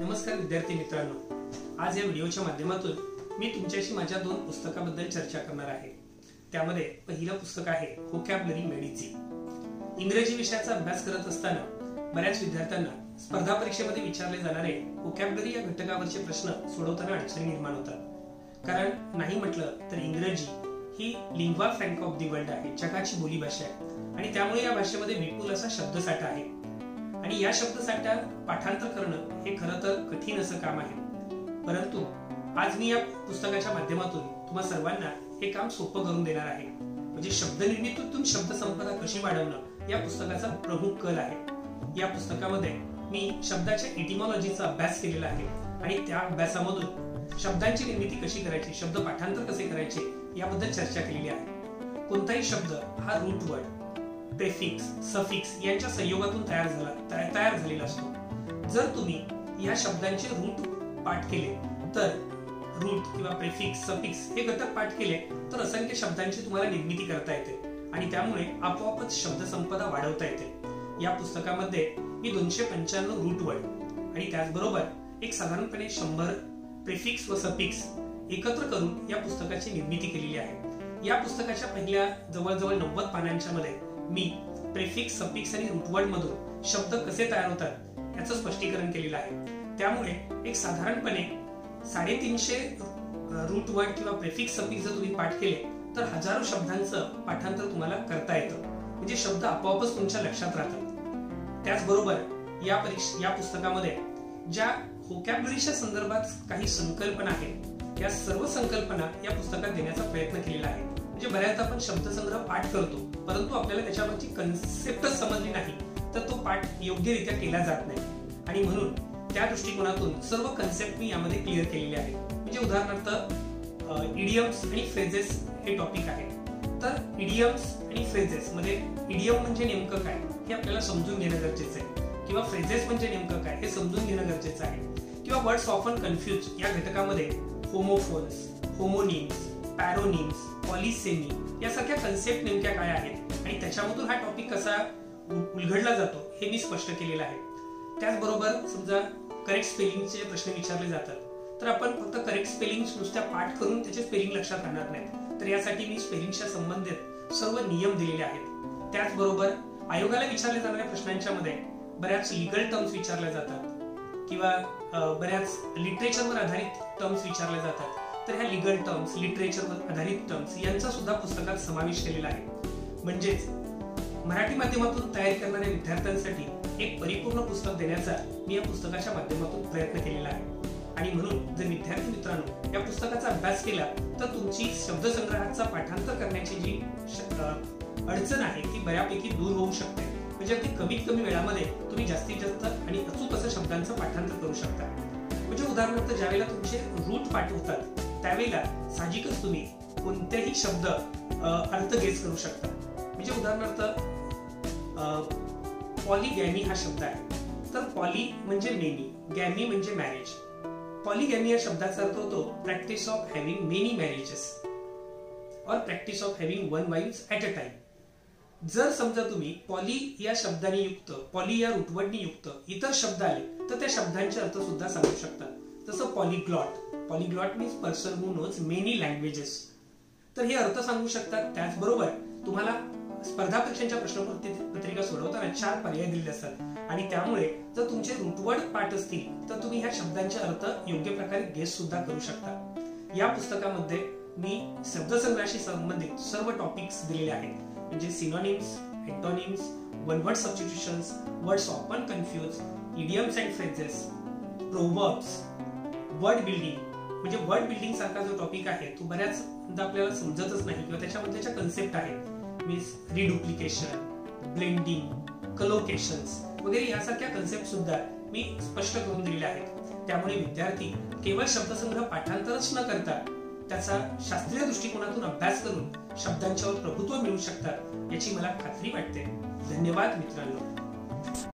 नमस्कार विद्यार्थी मित्रांनो. आज या व्हिडिओच्या माध्यमातून मी तुमच्याशी माझ्या दोन पुस्तकाबद्दल चर्चा करणार आहे. त्यामध्ये पहिलं पुस्तक आहे होकॅबलरी मेडिची इंग्रजी विषयाचा अभ्यास करत असताना बऱ्याच विद्यार्थ्यांना स्पर्धा परीक्षेमध्ये विचारले जाणारे होकॅबलरी या घटकावरचे प्रश्न सोडवताना अडचणी निर्माण होतात. कारण नाही म्हटलं तर इंग्रजी ही lingua franca of the world आहे जगाची बोलीभाषा आहे. आणि त्यामुळे या भाषेमध्ये विपुल असा शब्दसाठा आहे. आणि या शब्दसाठ्या पाठांतर करणं हे खरं तर कठीण असं काम आहे. परंतु आज मी या पुस्तकाच्या माध्यमातून तुम्हा सर्वांना हे काम सोपं करून देणार आहे. म्हणजे शब्द निर्मितीतून शब्द संपदा कशी वाढवणं या पुस्तकाचा प्रमुख कल आहे. या पुस्तकामध्ये मी शब्दाच्या इटिमॉलॉजीचा अभ्यास केलेला आहे आणि त्या अभ्यासामधून शब्दांची निर्मिती कशी करायची शब्द पाठांतर कसे करायचे याबद्दल चर्चा केलेली आहे. कोणताही शब्द हा रूट वर्ड प्रेफिक्स सफिक्स यांच्या संयोगातून तयार झाला तयार झालेला असतो. जर तुम्ही या शब्दांचे रूट पाठ केले तर रूट किंवा प्रेफिक्स सफिक्स हे घटक पाठ केले तर असंख्य शब्दांची तुम्हाला निर्मिती करता येते आणि त्यामुळे आपोआपच शब्दसंपदा वाढवता येते. या पुस्तकामध्ये मी दोनशे पंच्याण्णव रूट वर्ड आणि त्याचबरोबर एक साधारणपणे शंभर प्रेफिक्स व सफिक्स एकत्र करून या पुस्तकाची निर्मिती केलेली आहे. या पुस्तकाच्या पहिल्या जवळजवळ नव्वद पानांच्या मध्ये मी प्रेफिक्स सफिक्स आणि रूटवर्ड मधून शब्द कसे तयार होतात याचं स्पष्टीकरण केलेलं आहे. त्यामुळे एक साधारणपणे साडेतीनशे रूट वर्ड किंवा प्रेफिक्स सफिक्स जर तुम्ही पाठ केले तर हजारो शब्दांचं पाठांतर तुम्हाला करता येतं. म्हणजे शब्द आपोआपच तुमच्या लक्षात राहतात. त्याचबरोबर या परीक्षा या पुस्तकामध्ये ज्या होकॅबलरीच्या संदर्भात काही संकल्पना आहेत या सर्व संकल्पना या पुस्तकात देण्याचा प्रयत्न केलेला आहे. म्हणजे बऱ्याचदा आपण शब्दसंग्रह पाठ करतो परंतु आपल्याला त्याच्यावरची कन्सेप्टच समजली नाही तर तो पाठ योग्यरित्या केला जात नाही. आणि म्हणून त्या दृष्टिकोनातून सर्व कन्सेप्ट मी यामध्ये क्लिअर केलेले आहे म्हणजे उदाहरणार्थ इडियम्स आणि फ्रेजेस हे टॉपिक आहे. तर इडियम्स आणि फ्रेजेस मध्ये इडियम म्हणजे नेमकं काय हे आपल्याला समजून घेणं गरजेचं आहे. किंवा फ्रेजेस म्हणजे नेमकं काय हे समजून घेणं गरजेचं आहे. किंवा वर्ड्स ऑफन कन्फ्युज या घटकामध्ये होमोफोन्स होमोनिम्स पॅरोनिम्स पॉलिसेमी यासारख्या कन्सेप्ट नेमक्या काय आहेत? आणि त्याच्यामधून हा टॉपिक कसा उलगडला जातो हे मी स्पष्ट केलेलं आहे. त्याचबरोबर समजा करेक्ट स्पेलिंगचे प्रश्न विचारले जातात तर आपण फक्त करेक्ट स्पेलिंग नुसत्या पाठ करून त्याचे स्पेलिंग लक्षात राहणार नाहीत. तर यासाठी मी स्पेलिंगच्या संबंधित सर्व नियम दिलेले आहेत. त्याचबरोबर आयोगाला विचारल्या जाणाऱ्या प्रश्नांच्या मध्ये बऱ्याच लिगल टर्म्स विचारल्या जातात किंवा बऱ्याच लिटरेचरवर आधारित टर्म्स विचारल्या जातात. तर ह्या लिगल टर्म्स लिटरेचरवर आधारित टर्म्स यांचा सुद्धा पुस्तकात समावेश केलेला आहे. म्हणजेच मराठी माध्यमातून तयार करणाऱ्या विद्यार्थ्यांसाठी एक परिपूर्ण पुस्तक देण्याचा मी या पुस्तकाच्या माध्यमातून प्रयत्न केलेला आहे. आणि म्हणून जर विद्यार्थी मित्रांनो या पुस्तकाचा अभ्यास केला तर तुमची शब्दसंग्रहाचा पाठांतर करण्याची जी अडचण आहे ती बऱ्यापैकी दूर होऊ शकते. म्हणजे अगदी कमीत कमी वेळामध्ये तुम्ही जास्तीत जास्त आणि अचूक असं शब्दांचं पाठांतर करू शकता. म्हणजे उदाहरणार्थ ज्यावेळेला तुमचे रूट पाठवतात त्यावेळेला साहजिकच तुम्ही कोणतेही शब्द अर्थ गेस करू शकता. म्हणजे उदाहरणार्थ पॉलीगॅमी हा शब्द आहे. तर पॉली म्हणजे मेनी गॅमी म्हणजे मॅरेज पॉलीगॅमी या शब्दाचा अर्थ होतो practice of having many marriages और practice of having one wife at a time जर समजा तुम्ही पॉली या शब्दाने युक्त पॉली या रूटवर्डनी युक्त इतर शब्द आले तर त्या शब्दांचे अर्थ सुद्धा सांगू शकता. जसं polyglot polyglot means person who knows many languages. तर हे अर्थ सांगू शकतात त्याचबरोबर तुम्हाला स्पर्धा परीक्षांच्या प्रश्नपत्रिका सोडवताना चार पर्याय दिलेले असतात. आणि त्यामुळे जर तुमचे रूटवर्ड पाठ असतील तर तुम्ही ह्या शब्दांचे अर्थ योग्य प्रकारे गेस सुद्धा करू शकता. या पुस्तकामध्ये मी शब्दसंग्रहाशी संबंधित सर्व टॉपिक्स दिलेले आहेत. म्हणजे synonyms antonyms one word substitutions words often confuse idioms and phrases proverbs word building म्हणजे वर्ड बिल्डिंग सारखा जो टॉपिक आहे तो बऱ्याच आपल्याला समजतच नाही किंवा त्याच्यामध्ये कन्सेप्ट आहेत मीन्स रिडुप्लिकेशन ब्लेंडिंग कलोकेशन वगैरे यासारख्या कन्सेप्ट सुद्धा मी स्पष्ट करून दिलेल्या आहेत. त्यामुळे विद्यार्थी केवळ शब्दसंग्रह पाठांतरच न करता त्याचा शास्त्रीय दृष्टिकोनातून अभ्यास करून शब्दांच्यावर प्रभुत्व मिळू शकतात याची मला खात्री वाटते. धन्यवाद मित्रांनो.